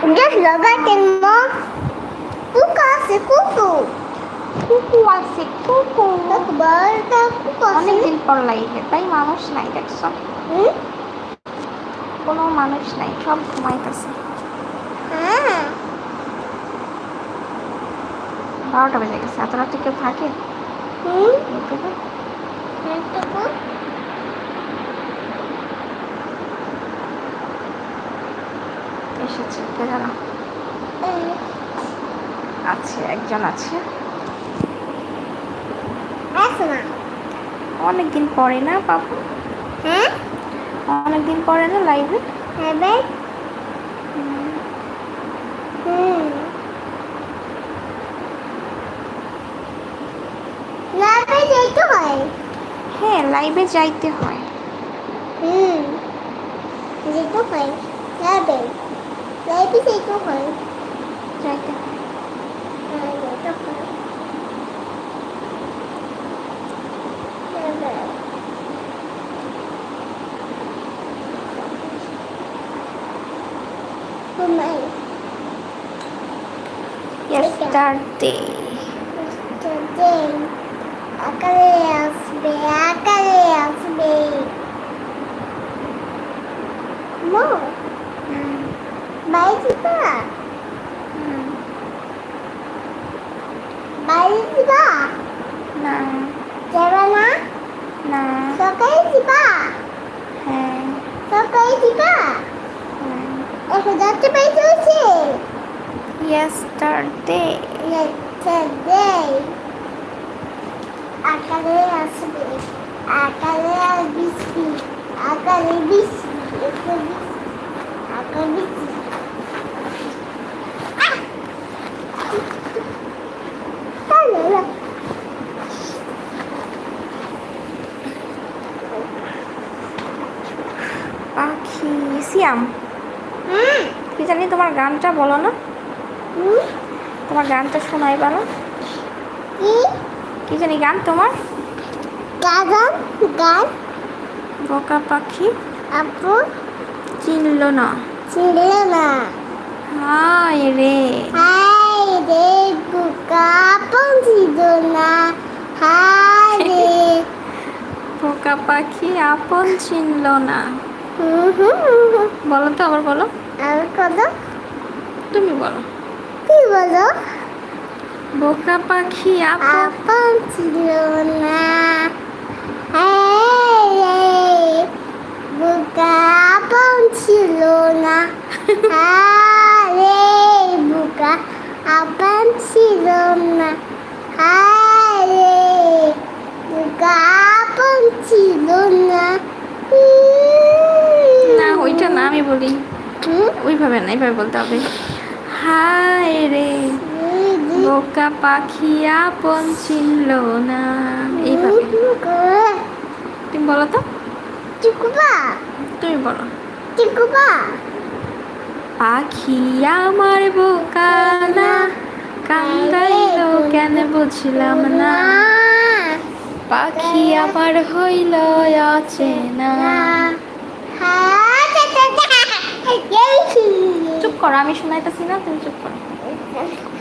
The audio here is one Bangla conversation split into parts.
Just love it and more. Kuka আছে কুকু কুকু আছে কুকু অনেকদিন পর লাইভে তাই মানুষ নাই দেখছ? কোনো মানুষ নাই সব ঘুমাইতেছে। হ্যাঁ। বারোটা বেজে গেছে এত রাত্রে কেউ থাকে? হুম। এসেছে কে জানো আছে একজন আছে। অনেকদিন পরে না বাবু? হ্যাঁ? অনেকদিন পরে না লাইভে হয় হ্যাঁ? লাইভে যাইতে হয়। হুম। যেতে হয়। লাভে লাভে যেতে হয় যাইতে হয় হ্যাঁ যেতে হয় লাভে ঘুমাই ইয়েস্টারডে Today, আকারে আসবে আকারে আসবে মো বাইরে দিবা বাইরে দিবা না যাবা না না সকালে দিবা হ্যাঁ সকালে হ্যাঁ এখন যাচ্ছে বাইরে হচ্ছে ইয়েস্টারডে Today, আকারে আসবে আকারে আসবি আকারে বিসি আকারে বিসি হুম। কি জানি তোমার গানটা বলো না। তোমার গানটা শোনাই বলো। কি? জানি গান তোমার? গান গান। বোকা পাখি। আপু। চিনল না। ছিল না। হায় রে। হাই রে বুকা পৌঁছিল না। হাই রে। বোকা পাখি আপন চিনল না। বলো তো আবার বলো। আর কত তুমি বলো। কি বলো? বোকা পাখি আপন ছিল না বুকা আপন ছিল না হাই রে বুকা আপন ছিল না হাই রে বুকা আপন ছিল না ওইটা না আমি বলি। ওইভাবে না এইভাবে বলতে হবে। হায় রে বোকা পাখি আপন চিনল না। এইভাবে। তুমি বলো তো। তুমি বলো। পাখি আমার বোকা না। কান্দাইলো কেন বুঝলাম না। পাখি আমার হইল অচেনা চুপ করো আমি শোনাইতেছি না তুমি চুপ করো।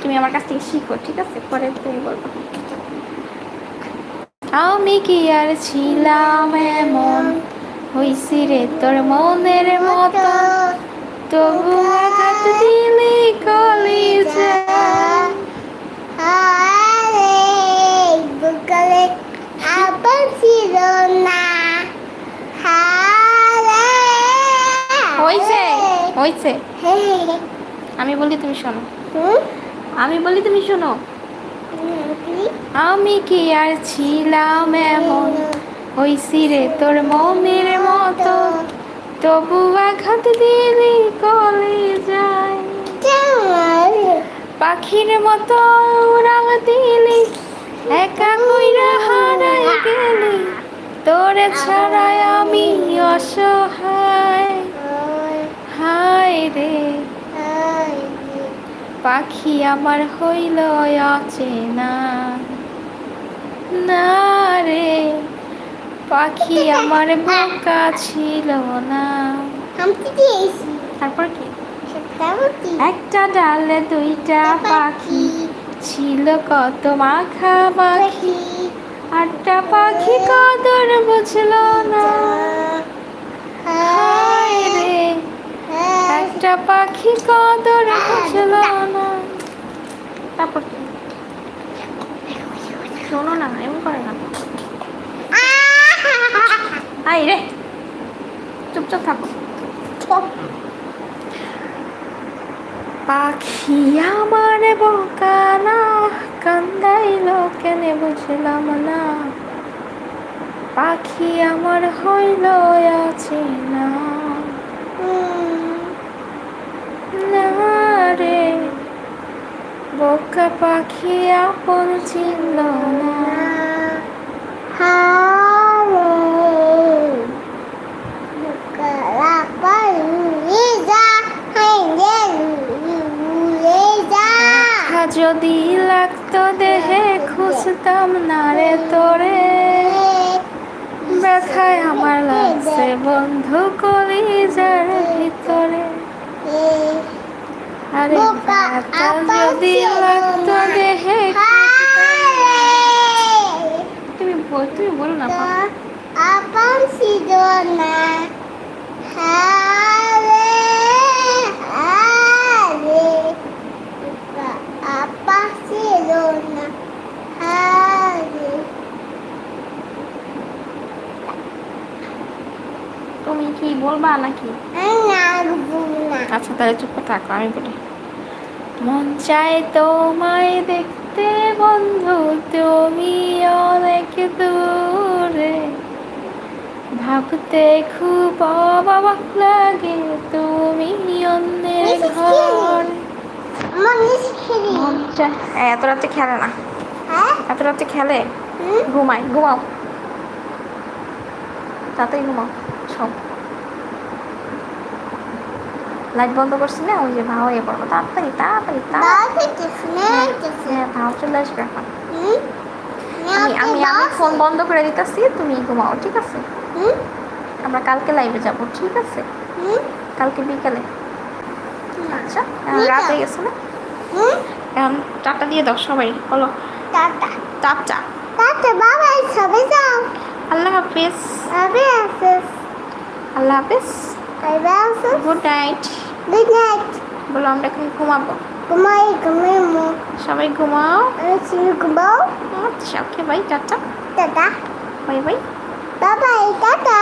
তুমি আমার কাছ থেকে শিখো ঠিক আছে? পরে তুমি বলব। আমি কি আর ছিলাম এমন? হইছি রে তোর মনের মতো। তবু আঘাত দিলি বুকালে ছিল না। হইছে হইছে। আমি বলি তুমি শোনো। আমি বলি তুমি শোনো। আমি কি আর ছিলাম এমন? হইছি রে তোর মমের মতো। তবু আঘাত দিলি কলে যায়। পাখির মতো উড়াল দিলি। একা কইরা হারাই গেলি। তোরে ছাড়াই আমি অসহায়। হায় রে। পাখি আমার হইল অচেনা। না রে পাখি আমার বোকা ছিল না। তারপর কি? একটা ডালে দুইটা পাখি। ছিল কত মাখা মাখি আটটা পাখি কদর বুঝলো না। হায় একটা পাখি কদর বুঝলো না। তারপর শোনো না, এমন করে না। আই রে। চুপচাপ থাকো। পাখি আমার বোকানা কান্দাইল কেন বুঝলাম না। পাখি আমার হইল, আছে না না রে বোকা পাখি আপন ছিল না। যদি লাগতো দেহে খুঁজতাম না রে তোরে। ব্যথায় আমার লাগছে বন্ধু কলিজার ভিতরে। আরে যদি ছিল দেহে তুমি তুমি বলো না। আপন সিদনা হারে হারে আপা সিদনা হারে তুমি কি বলবা নাকি? না আচ্ছা তাহলে চুপ করে থাকো আমি বলি। মন চায় তোমায় দেখতে বন্ধু তুমি অনেক দূরে। ভাবতে খুব অবাক লাগে তুমি অন্যের ঘর। এত রাত্রে খেলে না। হ্যাঁ? এত রাত্রে খেলে? ঘুমায় ঘুমাও। তাতেই ঘুমাও সব লাইট বন্ধ করছি না ওই যে ভাও ইয়ে করব। তাড়াতাড়ি তাড়াতাড়ি তাড়াতাড়ি। কিছু হ্যাঁ ভাও চলে আসবে এখন। আমি আমি আমি ফোন বন্ধ করে দিতেছি তুমি ঘুমাও ঠিক আছে? হুম? আমরা কালকে লাইভে যাব ঠিক আছে? কালকে বিকালে। আচ্ছা রাত হয়ে গেছে না? হুম? এখন চারটা দিয়ে দাও সবাই বলো। টাটা। চারটা টাটা বাবা সবে যাও। আল্লাহ হাফিজ। আবে আসিস আল্লাহ হাফিজ। আবে আসিস গুড নাইট গুড নাইট বলো আমরা এখন ঘুমাবো। ঘুমাই ঘুমাই সবাই ঘুমাও। ঘুমাও। আচ্ছা ওকে বাই টাটা। টাটা। বাই বাই বাবা টাটা।